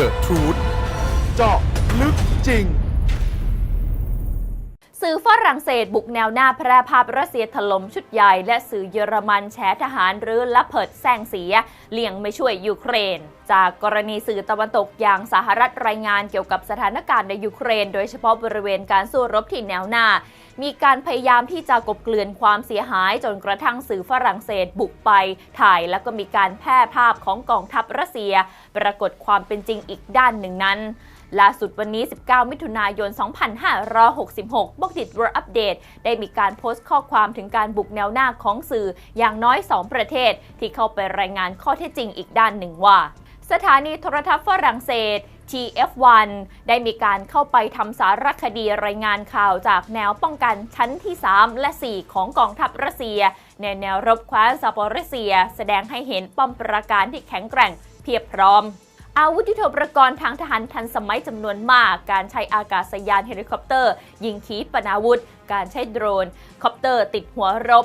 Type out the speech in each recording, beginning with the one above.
The Truth เจาะลึกจริง สื่อฝรั่งเศสบุกแนวหน้าแพร่ภาพรัสเซียถล่มชุดใหญ่ และสื่อเยอรมันแฉทหารหรือละเพิดแซงเสียเลี่ยงไม่ช่วยยูเครน จากกรณีสื่อตะวันตกอย่างสหรัฐรายงานเกี่ยวกับสถานการณ์ในยูเครน โดยเฉพาะบริเวณการสู้รบที่แนวหน้า มีการพยายามที่จะกบเกลื่อนความเสียหายจนกระทั่งสื่อฝรั่งเศสบุกไป ถ่ายแล้วก็มีการแพร่ภาพของกองทัพรัสเซีย ปรากฏความเป็นจริงอีกด้านหนึ่งนั้น ล่าสุดวันนี้ 19 มิถุนายน 2566 บกดิด World Update ได้มีการโพสต์ข้อความถึงการบุกแนวหน้าของสื่ออย่างน้อย 2 ประเทศ ที่เข้าไปรายงานข้อเท็จจริงอีกด้านหนึ่งว่า สถานีโทรทัศน์ฝรั่งเศส TF1 ได้มีการเข้าไปทำสารคดีรายงานข่าวจากแนวป้องกันชั้นที่ 3 และ 4 ของกองทัพรัสเซีย ในแนวรบแคว้นซาปอริเซีย แสดงให้เห็นป้อมปราการที่แข็งแกร่งเพียบพร้อม อาวุธยุทโธปกรณ์ทางทหารทันสมัยจำนวนมาก การใช้อากาศยานเฮลิคอปเตอร์ ยิงขีปนาวุธ การใช้โดรน คอปเตอร์ติดหัวรบ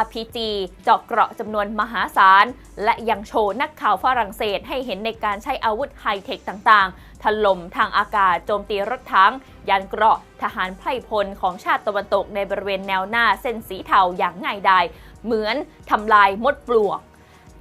RPG เจาะเกราะจำนวนมหาศาล และยังโชว์นักข่าวฝรั่งเศสให้เห็นในการใช้อาวุธไฮเทคต่างๆ ถล่มทางอากาศโจมตีรถถัง ยานเกราะทหารไพร่พลของชาติตะวันตกในบริเวณแนวหน้าเส้นสีเทาอย่างง่ายดาย เหมือนทำลายมดปลวก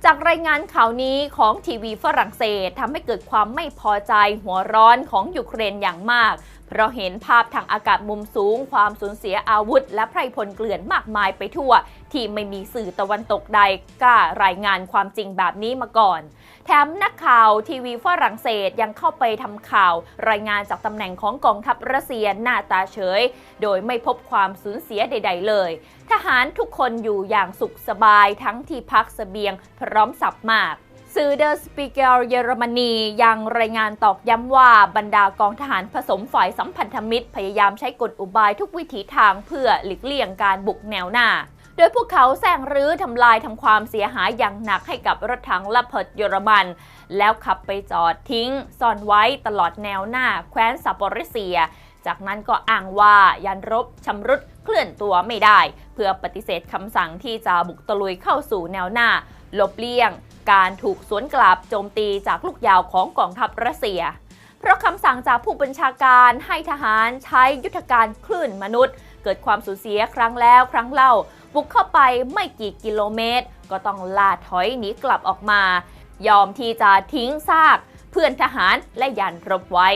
จากรายงานข่าวนี้ของทีวีฝรั่งเศสทำให้เกิดความไม่พอใจหัวร้อนของยูเครนอย่างมาก เพราะเห็นภาพทางอากาศมุมสูง ความสูญเสียอาวุธ และไพรพลเกลื่อนมากมายไปทั่ว ที่ไม่มีสื่อตะวันตกใดกล้ารายงานความจริงแบบนี้มาก่อน แถมนักข่าวทีวีฝรั่งเศสยังเข้าไปทำข่าว รายงานจากตำแหน่งของกองทัพรัสเซียหน้าตาเฉย โดยไม่พบความสูญเสียใด ๆ เลย ทหารทุกคนอยู่อย่างสุขสบายทั้งที่พักเสบียงพร้อมสับมากสื่อเดอ s สปีเกลเยอรมนียังรายงานตอกย้ำว่าบรรดากองทหารผสมฝ่ายสัมพันธมิตร พยายามใช้กลอุบายทุกวิถีทางเพื่อหลีกเลี่ยงการบุกแนวหน้า โดยพวกเขาแซงรื้อทำลายทำความเสียหายอย่างหนักให้กับรถถังละเพิดเยอรมัน แล้วขับไปจอดทิ้ง ซ่อนไว้ตลอดแนวหน้าแคว้นซาปอริเซีย จากนั้นก็อ้างว่ายันรบชำรุดเคลื่อนตัวไม่ได้ เพื่อปฏิเสธคำสั่งที่จะบุกตะลุยเข้าสู่แนวหน้าหลบเลี่ยง การถูกสวนกลับโจมตีจากลูกยาวของกองทัพรัสเซีย เพราะคำสั่งจากผู้บัญชาการให้ทหารใช้ยุทธการคลื่นมนุษย์ เกิดความสูญเสียครั้งแล้วครั้งเล่า บุกเข้าไปไม่กี่กิโลเมตร ก็ต้องล่าถอยหนีกลับออกมา ยอมที่จะทิ้งซาก เพื่อนทหารและยานรบไว้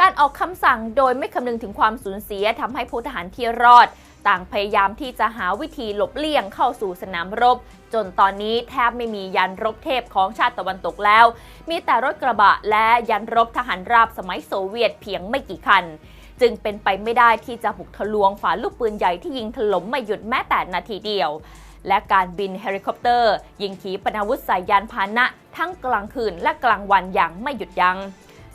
การออกคำสั่งโดยไม่คำนึงถึงความสูญเสียทำให้ผู้ทหารที่รอด ต่างพยายามที่จะหาวิธีหลบเลี่ยงเข้าสู่สนามรบ จนตอนนี้แทบไม่มียันรบเทพของชาติตะวันตกแล้ว มีแต่รถกระบะและยันรบทหารราบสมัยโซเวียตเพียงไม่กี่คัน จึงเป็นไปไม่ได้ที่จะบุกทะลวงฝาลูกปืนใหญ่ที่ยิงถล่มไม่หยุดแม้แต่นาทีเดียว และการบินเฮลิคอปเตอร์ ยิงขีปนาวุธใส่ยานพาหนะ ทั้งกลางคืนและกลางวันอย่างไม่หยุดยัง้ง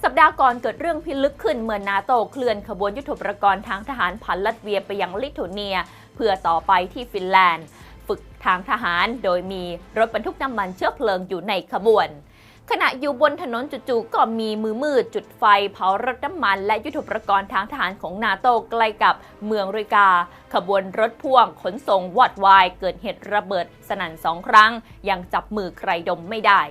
สัปดาห์ก่อนเกิดเรื่องพิลึกขึ้นเมื่อนาโตเคลื่อนขบวนยุทโธปกรณ์ทางทหารผ่านลัตเวียไปยังลิทัวเนีย เพื่อต่อไปที่ฟินแลนด์ ฝึกทางทหารโดยมีรถบรรทุกน้ำมันเชื้อเพลิงอยู่ในขบวน ขณะอยู่บนถนนจู่ๆก็มีมือมืดจุดไฟเผารถน้ำมันและยุทธปกรณ์ทางทหารของนาโตใกล้กับเมืองริกา ขบวนรถพ่วงขนส่งวอดวาย เกิดเหตุระเบิดสนั่นสองครั้ง ยังจับมือใครดมไม่ได้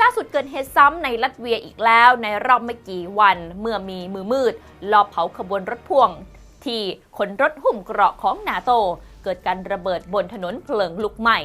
ล่าสุดเกิดเหตุซ้ำในลัตเวียอีกแล้วในรอบไม่กี่วัน เมื่อมีมือมืด ลอบเผาขบวนรถพ่วง ที่ขนรถหุ้มเกราะของนาโต เกิดการระเบิดบนถนนเพลิงลุกไหม้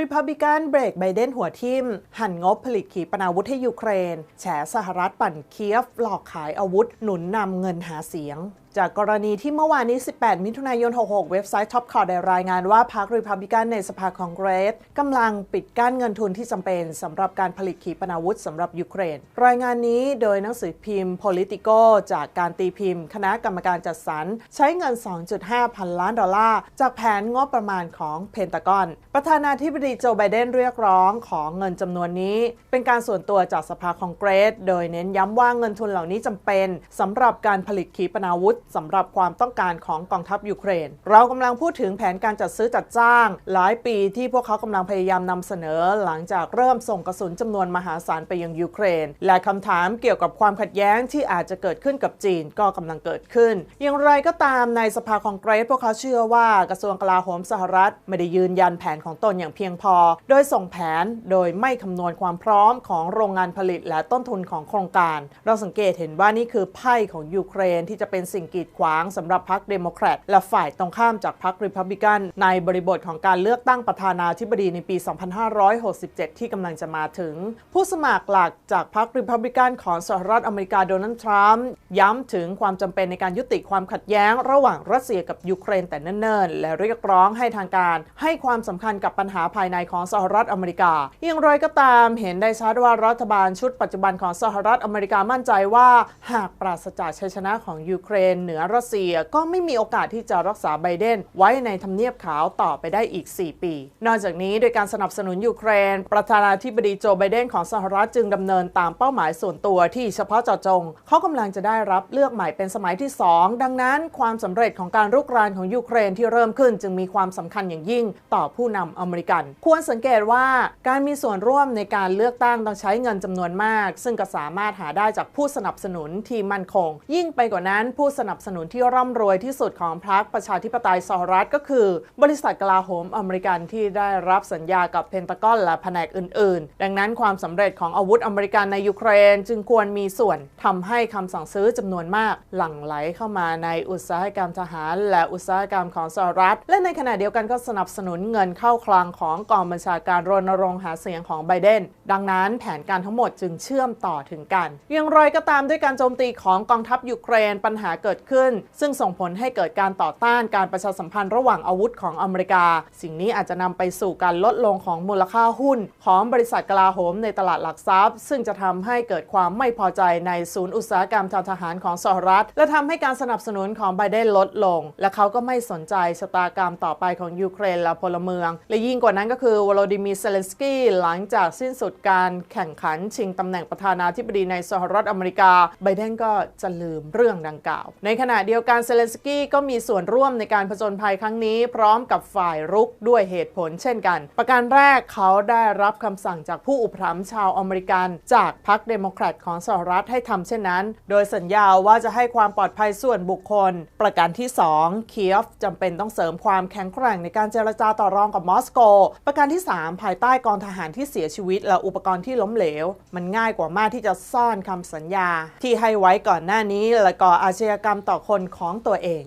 ริพับลิกันเบรกไบเดนหัวทิม หั่นงบผลิตขีปนาวุธให้ยูเครน แฉสหรัฐปั่นเคียฟ หลอกขายอาวุธหนุนนำเงินหาเสียง จากกรณีที่เมื่อวานนี้ 18 มิถุนายน 66 เว็บไซต์ Top c o r ได้รายงานว่าพรรคริพับลิกันในสภาคองเกรสกำลังปิดกั้นเงินทุนที่จำเป็นสำหรับการผลิตขีปนาวุธสำหรับยูเครน รายงานนี้โดยหนังสือพิมพ์ Politico จากการตีพิมพ์ คณะกรรมการจัดสรร ใช้เงิน 2.5 พันล้านดอลลาร์ จากแผนงบประมาณของเพนตากอน ประธานาธิบดีโจไบเดนเรียกร้องของเงินจำนวนนี้ เป็นการส่วนตัวจากสภาคองเกรส โดยเน้นย้ำว่าเงินทุนเหล่านี้จำเป็นสำหรับการผลิตขีปนาวุธสำหรับความต้องการของกองทัพยูเครน เรากำลังพูดถึงแผนการจัดซื้อจัดจ้าง หลายปีที่พวกเขากำลังพยายามนำเสนอ หลังจากเริ่มส่งกระสุนจำนวนมหาศาลไปยังยูเครน และคำถามเกี่ยวกับความขัดแย้งที่อาจจะเกิดขึ้นกับจีนก็กำลังเกิดขึ้น อย่างไรก็ตามในสภาคองเกรสพวกเขาเชื่อว่ากระทรวงกลาโหมสหรัฐ ไม่ได้ยืนยันแผนของตนอย่างเพียงพอ โดยส่งแผนโดยไม่คำนวณความพร้อมของโรงงานผลิตและต้นทุนของโครงการ เราสังเกตเห็นว่านี่คือไพ่ของยูเครนที่จะเป็นสิ่งกีดขวางสำหรับพรรคเดโมแครตและฝ่ายตรงข้ามจากพรรคริพับลิกันในบริบทของการเลือกตั้งประธานาธิบดีในปี 2567 ที่กำลังจะมาถึง ผู้สมัครหลักจากพรรคริพับลิกันของสหรัฐอเมริกาโดนัลด์ทรัมป์ย้ำถึงความจำเป็นในการยุติความขัดแย้ง ระหว่างรัสเซียกับยูเครนแต่เนิ่นๆ และเรียกร้องให้ทางการ ให้ความสำคัญกับปัญหาภายในของสหรัฐอเมริกา อย่างไรก็ตามเห็นได้ชัดว่ารัฐบาลชุดปัจจุบันของสหรัฐอเมริกามั่นใจว่า หากปราศจากชัยชนะของยูเครนเหนือรัสเซียก็ไม่มีโอกาสที่จะรักษาไบเดนไว้ในทำเนียบขาวต่อไปได้อีก 4 ปี นอกจากนี้โดยการสนับสนุนยูเครน ประธานาธิบดีโจไบเดนของสหรัฐจึงดำเนินตามเป้าหมายส่วนตัวที่เฉพาะเจาะจง เขากำลังจะได้รับเลือกใหม่เป็นสมัยที่ 2 ดังนั้น ความสำเร็จของการรุกรานของยูเครนที่เริ่มขึ้น จึงมีความสำคัญอย่างยิ่งต่อผู้นำอเมริกัน ควรสังเกตว่าการมีส่วนร่วมในการเลือกตั้งต้องใช้เงินจำนวนมาก ซึ่งก็สามารถหาได้จากผู้สนับสนุนที่มั่นคง ยิ่งไปกว่านั้นผู้สนับสนุนที่ร่ำรวยที่สุดของพรรคประชาธิปไตยสหรัฐก็คือ บริษัทกลาโหมอเมริกันที่ได้รับสัญญากับเพนตากอนและแผนกอื่น ๆ ดังนั้นความสำเร็จของอาวุธอเมริกันในยูเครน จึงควรมีส่วนทำให้คำสั่งซื้อจำนวนมาก หลั่งไหลเข้ามาในอุตสาหกรรมทหาร และอุตสาหกรรมของสหรัฐ และในขณะเดียวกันก็สนับสนุนเงินเข้าคลังของกองบัญชาการรณรงค์หาเสียงของไบเดน ดังนั้นแผนการทั้งหมดจึงเชื่อมต่อถึงกัน อย่างไรก็ตามด้วยการโจมตีของกองทัพยูเครนปัญหาเกิดขึ้น ซึ่งส่งผลให้เกิดการต่อต้านการประชาสัมพันธ์ระหว่างอาวุธของอเมริกา สิ่งนี้อาจจะนำไปสู่การลดลงของมูลค่าหุ้น ของบริษัทกลาโหมในตลาดหลักทรัพย์ ซึ่งจะทำให้เกิดความไม่พอใจในศูนย์อุตสาหกรรมทางทหารของสหรัฐ และทำให้การสนับสนุนของไบเดนลดลง และเขาก็ไม่สนใจชะตากรรมต่อไปของยูเครนและพลเมือง และยิ่งกว่านั้นก็คือวโลดิมีร์เซเลนสกี้หลังจากสิ้นสุดการแข่งขันชิงตำแหน่งประธานาธิบดีในสหรัฐอเมริกาไบเดนก็จะลืมเรื่องดังกล่าวในขณะเดียวกันเซเลนสกี้ก็มีส่วนร่วมในการผจญภัยครั้งนี้ พร้อมกับฝ่ายรุกด้วยเหตุผลเช่นกัน ประการแรกเขาได้รับคำสั่งจากผู้อุปถัมภ์ชาวอเมริกัน จากพรรคเดโมแครตของสหรัฐให้ทำเช่นนั้น โดยสัญญาว่าจะให้ความปลอดภัยส่วนบุคคล ประการที่2เคียฟจำเป็นต้องเสริมความแข็งแกร่งในการเจรจาต่อรองกับมอสโก ประการที่ 3 ภายใต้กองทหารที่เสียชีวิต และอุปกรณ์ที่ล้มเหลว มันง่ายกว่ามากที่จะซ่อนคำสัญญา ที่ให้ไว้ก่อนหน้านี้และก่ออาชญากรรมรมต่อคนของตัวเอง